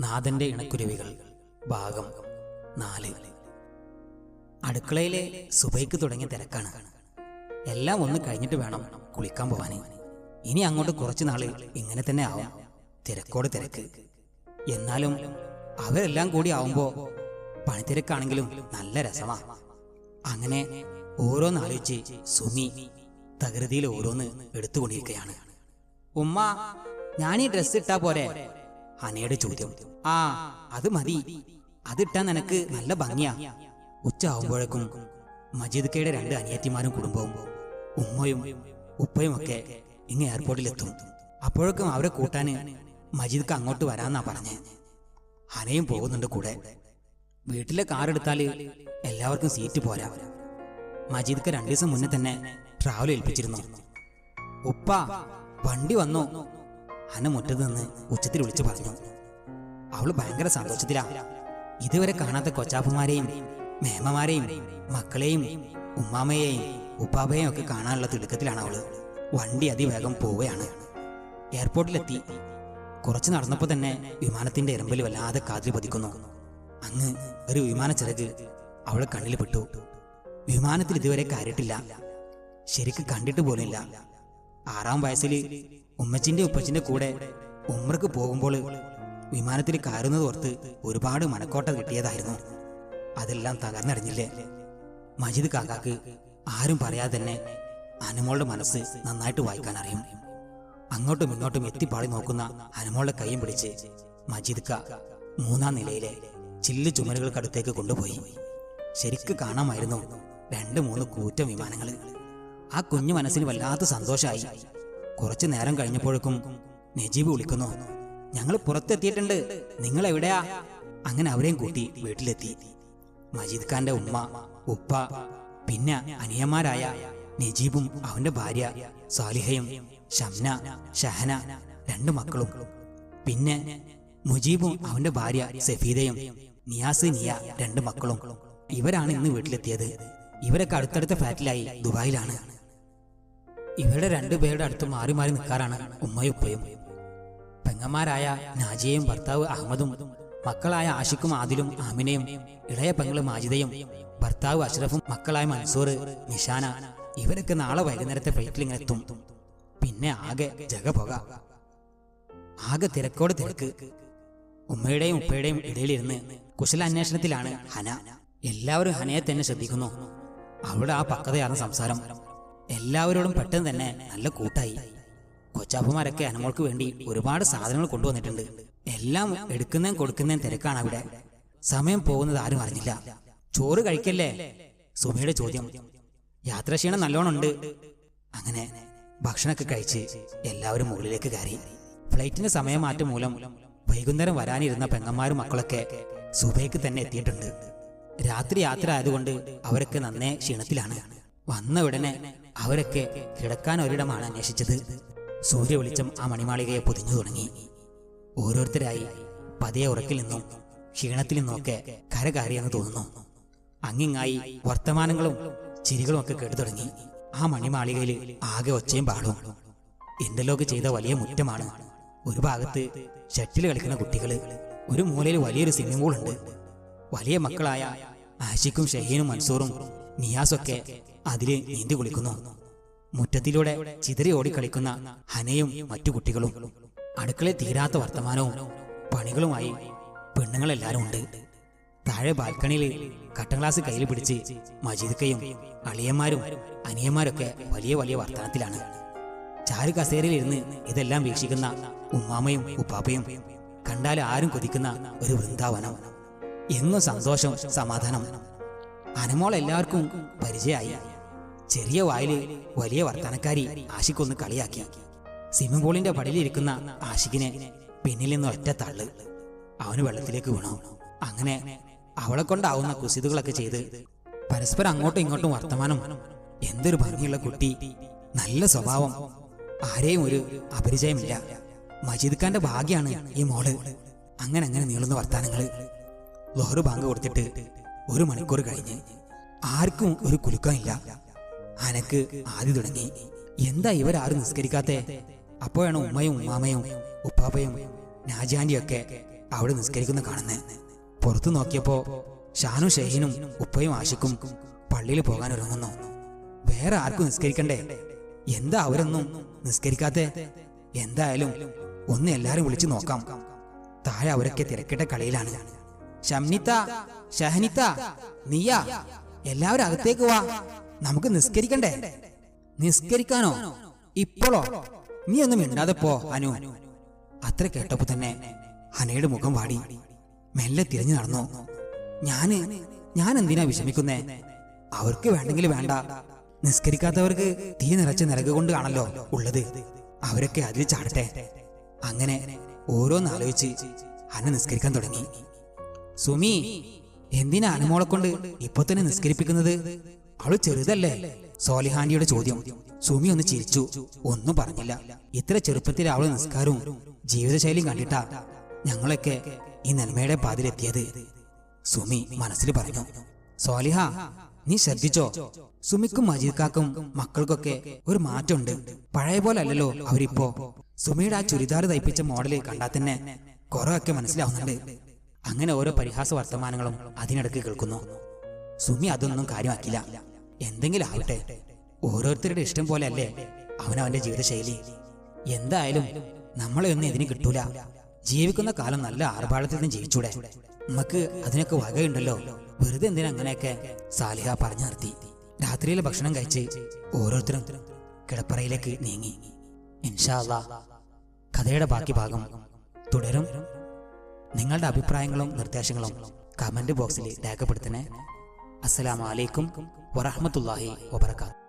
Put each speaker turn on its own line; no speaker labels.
നാഥന്റെ ഇണക്കുരുവികൾ. ഭാഗം നാല്. അടുക്കളയിലെ സുബൈക്ക് തുടങ്ങിയ തിരക്കാണ്. എല്ലാം ഒന്ന് കഴിഞ്ഞിട്ട് വേണം കുളിക്കാൻ പോവാൻ ഇനി അങ്ങോട്ട് കുറച്ച് നാൾ ഇങ്ങനെ തന്നെ ആവും. തിരക്കോട് തിരക്ക്. എന്നാലും അവരെല്ലാം കൂടി ആവുമ്പോ പണിത്തിരക്കാണെങ്കിലും നല്ല രസമാ. അങ്ങനെ ഓരോന്നാലോചിച്ച് സുമി തകൃതിയിൽ ഓരോന്ന് എടുത്തുകൊണ്ടിരിക്കുകയാണ്. ഉമ്മ ഞാൻ ഈ ഡ്രസ് ഇട്ടാ പോരെ? ഹനയുടെ ചോദ്യം. ആ അത് മതി. അതിട്ടാ നിനക്ക് നല്ല ഭംഗിയാ. ഉച്ച ആവുമ്പോഴേക്കും മജീദ് കയുടെ രണ്ട് അനിയത്തിമാരും കുടുംബവും ഉമ്മയും ഉപ്പയും ഒക്കെ ഇങ്ങ് എയർപോർട്ടിലെത്തും. അപ്പോഴേക്കും അവരെ കൂട്ടാന് മജീദ്ക്ക് അങ്ങോട്ട് വരാന്നാ പറഞ്ഞ്. ഹനയും പോകുന്നുണ്ട് കൂടെ. വീട്ടിലെ കാർ എടുത്താൽ എല്ലാവർക്കും സീറ്റ് പോരാ. മജീദ്ക്ക് രണ്ടു ദിവസം മുന്നേ തന്നെ ട്രാവൽ ഏൽപ്പിച്ചിരുന്നു. ഉപ്പ വണ്ടി വന്നു? ഹന മുറ്റത്ത് നിന്ന് ഉച്ചത്തിൽ വിളിച്ചു പറഞ്ഞു. അവൾ ഭയങ്കര സന്തോഷത്തിലാ. ഇതുവരെ കാണാത്ത കൊച്ചാപ്പന്മാരെയും മേമമാരെയും മക്കളെയും ഉമ്മാമയെയും ഉപ്പാബയെയും ഒക്കെ കാണാനുള്ള തിടുക്കത്തിലാണ് അവൾ. വണ്ടി അതിവേഗം പോവുകയാണ്. എയർപോർട്ടിലെത്തി. കുറച്ച് നടന്നപ്പോൾ തന്നെ വിമാനത്തിന്റെ എരമ്പൽ വല്ലാതെ കാതിൽ പതിക്കുന്നു. അങ്ങ് ഒരു വിമാന ചിറക് അവളെ കണ്ണിൽ പെട്ടു. വിമാനത്തിൽ ഇതുവരെ കയറിയിട്ടില്ല. ശരിക്ക് കണ്ടിട്ട് പോലുമില്ല. ആറാം വയസ്സിൽ ഉമ്മച്ചിന്റെ ഉപ്പച്ചിന്റെ കൂടെ ഉമ്രക്ക് പോകുമ്പോൾ വിമാനത്തിൽ കയറുന്നത് ഓർത്ത് ഒരുപാട് മനക്കോട്ട കിട്ടിയതായിരുന്നു. അതെല്ലാം തകർന്നടിഞ്ഞില്ലേ? മജിദ് കാക്കാക്ക് ആരും പറയാതെ തന്നെ അനുമോളുടെ മനസ്സ് നന്നായിട്ട് വായിക്കാൻ അറിയും അങ്ങോട്ടും ഇങ്ങോട്ടും എത്തിപ്പാടി നോക്കുന്ന അനുമോളുടെ കൈയും പിടിച്ച് മജിദ് ക മൂന്നാം നിലയിലെ ചില്ല് ചുമലുകൾക്കടുത്തേക്ക് കൊണ്ടുപോയി. ശരിക്ക് കാണാമായിരുന്നു രണ്ട് മൂന്ന് കൂറ്റ വിമാനങ്ങൾ ആ കുഞ്ഞു മനസ്സിന് വല്ലാത്ത സന്തോഷമായി കുറച്ചു നേരം കഴിഞ്ഞപ്പോഴേക്കും നജീബ് വിളിക്കുന്നു. ഞങ്ങൾ പുറത്തെത്തിയിട്ടുണ്ട്. നിങ്ങൾ എവിടെയാ? അങ്ങനെ അവരെയും കൂട്ടി വീട്ടിലെത്തി. മജീദ് ഖാന്റെ ഉമ്മ ഉപ്പ പിന്നെ അനിയന്മാരായ നജീബും അവന്റെ ഭാര്യ സാലിഹയും ഷംന ഷഹന രണ്ട് മക്കളും. പിന്നെ മുജീബും അവന്റെ ഭാര്യ സഫീദയും നിയാസ് നിയ രണ്ട് മക്കളും. ഇവരാണ് ഇന്ന് വീട്ടിലെത്തിയത്. ഇവരൊക്കെ അടുത്തടുത്ത ഫ്ലാറ്റിലായി ദുബായിലാണ്. ഇവരുടെ രണ്ടുപേരുടെ അടുത്ത് മാറി മാറി നിൽക്കാറാണ് ഉമ്മയും ഉപ്പയും. പെങ്ങന്മാരായ നാജിയയും ഭർത്താവ് അഹമ്മദും മക്കളായ ആഷിഖും ആദിലും ആമിനയും ഇളയ പെങ്ങൾ മാജിദയും ഭർത്താവ് അഷ്റഫും മക്കളായ മൻസൂർ നിഷാന ഇവരൊക്കെ നാളെ വൈകുന്നേരത്തെ ഫ്ലൈറ്റിൽ ഇങ്ങനെ എത്തും. പിന്നെ ആകെ ജഗപുക ആകെ തിരക്കോട് തിരക്ക്. ഉമ്മയുടെയും ഉപ്പയുടെയും ഇടയിലിരുന്ന് കുശലാന്വേഷണത്തിലാണ് ഹന. എല്ലാവരും ഹനയെ തന്നെ ശ്രദ്ധിക്കുന്നു. അവളുടെ ആ പക്വതയാണ് സംസാരം. എല്ലാവരോടും പെട്ടെന്ന് തന്നെ നല്ല കൂട്ടായി. കൊച്ചാപ്പമാരൊക്കെ അനമോൾക്ക് വേണ്ടി ഒരുപാട് സാധനങ്ങൾ കൊണ്ടുവന്നിട്ടുണ്ട്. എല്ലാം എടുക്കുന്നതും കൊടുക്കുന്നതും തിരക്കാണ് അവിടെ. സമയം പോകുന്നത് ആരും അറിഞ്ഞില്ല. ചോറ് കഴിക്കല്ലേ? സുമയുടെ ചോദ്യം. യാത്രാക്ഷീണം നല്ലോണം ഉണ്ട്. അങ്ങനെ ഭക്ഷണമൊക്കെ കഴിച്ച് എല്ലാവരും മുകളിലേക്ക് കയറി. ഫ്ലൈറ്റിന്റെ സമയമാറ്റം മൂലം വൈകുന്നേരം വരാനിരുന്ന പെങ്ങന്മാരും മക്കളൊക്കെ സുബൈക്ക് തന്നെ എത്തിയിട്ടുണ്ട്. രാത്രി യാത്ര ആയതുകൊണ്ട് അവരൊക്കെ നന്നേ ക്ഷീണത്തിലാണ്. വന്ന ഉടനെ അവരൊക്കെ കിടക്കാൻ ഒരിടമാണ് അന്വേഷിച്ചത്. സൂര്യ വെളിച്ചം ആ മണിമാളികയെ പൊതിഞ്ഞു തുടങ്ങി. ഓരോരുത്തരായി പതിയെ ഉറക്കിൽ നിന്നും ക്ഷീണത്തിൽ നിന്നൊക്കെ കരകാരിയെന്ന് തോന്നുന്നു. അങ്ങിങ്ങായി വർത്തമാനങ്ങളും ചിരികളും ഒക്കെ കേട്ടു തുടങ്ങി. ആ മണിമാളികയിൽ ആകെ ഒച്ചയും പാടും. ഇന്റർലോക്ക് ചെയ്ത വലിയ മുറ്റമാണ്. ഒരു ഭാഗത്ത് ഷട്ടിൽ കളിക്കുന്ന കുട്ടികൾ ഒരു മൂലയിൽ വലിയൊരു സ്വിമ്മിംഗ് പൂൾ ഉണ്ട്. വലിയ മക്കളായ ആഷിഖും ഷഹീനും മൻസൂറും നിയാസൊക്കെ അതിൽ നീന്തി കുളിക്കുന്നു. മുറ്റത്തിലൂടെ ചിതറി ഓടിക്കളിക്കുന്ന ഹനയും മറ്റു കുട്ടികളും. അടുക്കളയിൽ തീരാത്ത വർത്തമാനവും പണികളുമായി പെണ്ണുങ്ങളെല്ലാരും ഉണ്ട്. താഴെ ബാൽക്കണിയിൽ കട്ടൻ ഗ്ലാസ് കയ്യിൽ പിടിച്ച് മജീദ്ക്കയും അളിയന്മാരും അനിയന്മാരൊക്കെ വലിയ വലിയ വർത്തനത്തിലാണ് ചാരു കസേരയിൽ ഇരുന്ന് ഇതെല്ലാം വീക്ഷിക്കുന്ന ഉമ്മാമയും ഉപ്പാപ്പയും കണ്ടാൽ ആരും കൊതിക്കുന്ന ഒരു വൃന്ദാവനം. എങ്ങും സന്തോഷം സമാധാനം. അനമോൾ എല്ലാവർക്കും പരിചയമായി. ചെറിയ വായിൽ വലിയ വർത്തനക്കാരി ആഷിക്കൊന്ന് കളിയാക്കി. സ്വിമ്മിംഗ് പൂളിന്റെ പടിയിലിരിക്കുന്ന ആഷിഖിനെ പിന്നിൽ നിന്ന് ഒറ്റ തള്ളു. അവന് വെള്ളത്തിലേക്ക് വീണു. അങ്ങനെ അവളെ കൊണ്ടാവുന്ന കുസിതുകളൊക്കെ ചെയ്ത് പരസ്പരം അങ്ങോട്ടും ഇങ്ങോട്ടും വർത്തമാനം. എന്തൊരു ഭംഗിയുള്ള കുട്ടി. നല്ല സ്വഭാവം. ആരെയും ഒരു അപരിചയമില്ല. മജീദ് ഖാന്റെ ഭാഗ്യാണ് ഈ മോൾ. അങ്ങനെ അങ്ങനെ നീളുന്ന വർത്താനങ്ങൾ ലോഹറ് ബാങ്ക് കൊടുത്തിട്ട് ഒരു മണിക്കൂർ കഴിഞ്ഞ് ആർക്കും ഒരു കുലുക്കമില്ല. അനക്ക് ആദ്യ തുടങ്ങി. എന്താ ഇവരാരും നിസ്കരിക്കാത്തെ? അപ്പോഴാണ് ഉമ്മയും ഉമ്മാമയും ഉപ്പാപ്പയും നാജാന്റിയൊക്കെ അവിടെ നിസ്കരിക്കുന്ന കാണുന്നേ. പുറത്തു നോക്കിയപ്പോ ഷാനു ഷഹീനും ഉപ്പയും ആഷിക്കും പള്ളിയിൽ പോകാൻ ഒരുങ്ങുന്നു. വേറെ ആർക്കും നിസ്കരിക്കണ്ടേ? എന്താ അവരൊന്നും നിസ്കരിക്കാത്തെ? എന്തായാലും ഒന്ന് എല്ലാരും വിളിച്ചു നോക്കാം. താഴെ അവരൊക്കെ തിരക്കിട്ട കളിയിലാണ്. ഷംനിത്ത ഷഹനിത്ത നീയ എല്ലാവരും അകത്തേക്ക് വാ. നമുക്ക് നിസ്കരിക്കണ്ടേ? നിസ്കരിക്കാനോ? ഇപ്പോഴോ? നീ ഒന്നും മിണ്ടാതെ പോ അനു. അത്ര കേട്ടപ്പോ തന്നെ ഹനയുടെ മുഖം വാടി. മെല്ലെ തിരിഞ്ഞു നടന്നു. ഞാൻ ഞാൻ എന്തിനാ വിഷമിക്കുന്നേ? അവർക്ക് വേണ്ടെങ്കിൽ വേണ്ട. നിസ്കരിക്കാത്തവർക്ക് തീ നിറച്ച നിരക കൊണ്ട് കാണല്ലോ ഉള്ളത്. അവരൊക്കെ അതിൽ ചാടട്ടെ. അങ്ങനെ ഓരോന്നാലോചിച്ച് ഹന നിസ്കരിക്കാൻ തുടങ്ങി. സുമി എന്തിനാ അനുമോളെ കൊണ്ട് ഇപ്പൊ തന്നെ നിസ്കരിപ്പിക്കുന്നത്? അവൾ ചെറുതല്ലേ? സോലിഹാൻഡിയുടെ ചോദ്യം. സുമി ഒന്ന് ചിരിച്ചു. ഒന്നും പറഞ്ഞില്ല. ഇത്ര ചെറുപ്പത്തിൽ അവളെ നിസ്കാരവും ജീവിതശൈലിയും കണ്ടിട്ടാ ഞങ്ങളൊക്കെ ഈ നന്മയുടെ പാതിലെത്തിയത്. സുമി മനസ്സിൽ പറഞ്ഞു. സോലിഹ നീ ശ്രദ്ധിച്ചോ? സുമിക്കും മജീദ്ക്കാക്കും മക്കൾക്കൊക്കെ ഒരു മാറ്റമുണ്ട്. പഴയ പോലെ അല്ലല്ലോ അവരിപ്പോ. സുമിയുടെ ആ ചുരിദാർ തയ്പ്പിച്ച മോഡൽ കണ്ടാൽ തന്നെ കുറെയൊക്കെ മനസ്സിലാവുന്നുണ്ട്. അങ്ങനെ ഓരോ പരിഹാസ വർത്തമാനങ്ങളും അതിനിടയ്ക്ക് കേൾക്കുന്നു. സുമി അതൊന്നും കാര്യമാക്കില്ല എന്തെങ്കിലും ആവട്ടെ. ഓരോരുത്തരുടെ ഇഷ്ടം പോലെ അല്ലേ അവനവന്റെ ജീവിതശൈലി. എന്തായാലും നമ്മളെ ഒന്നും ഇതിന് കിട്ടൂല. ജീവിക്കുന്ന കാലം നല്ല ആർഭാടത്തിൽ നിന്ന് ജീവിച്ചൂടെ. നമുക്ക് അതിനൊക്കെ വകയുണ്ടല്ലോ. വെറുതെ എന്തിനാ അങ്ങനെയൊക്കെ സാലിഹ പറഞ്ഞു നിർത്തി. രാത്രിയിലെ ഭക്ഷണം കഴിച്ച് ഓരോരുത്തരും കിടപ്പറയിലേക്ക് നീങ്ങി. ഇൻഷാല്ല കഥയുടെ ബാക്കി ഭാഗം തുടരും. നിങ്ങളുടെ അഭിപ്രായങ്ങളും നിർദ്ദേശങ്ങളും കമന്റ് ബോക്സിൽ രേഖപ്പെടുത്തണേ. അസ്സലാമു അലൈക്കും വറഹ്മത്തുള്ളാഹി വബറകാത്ത്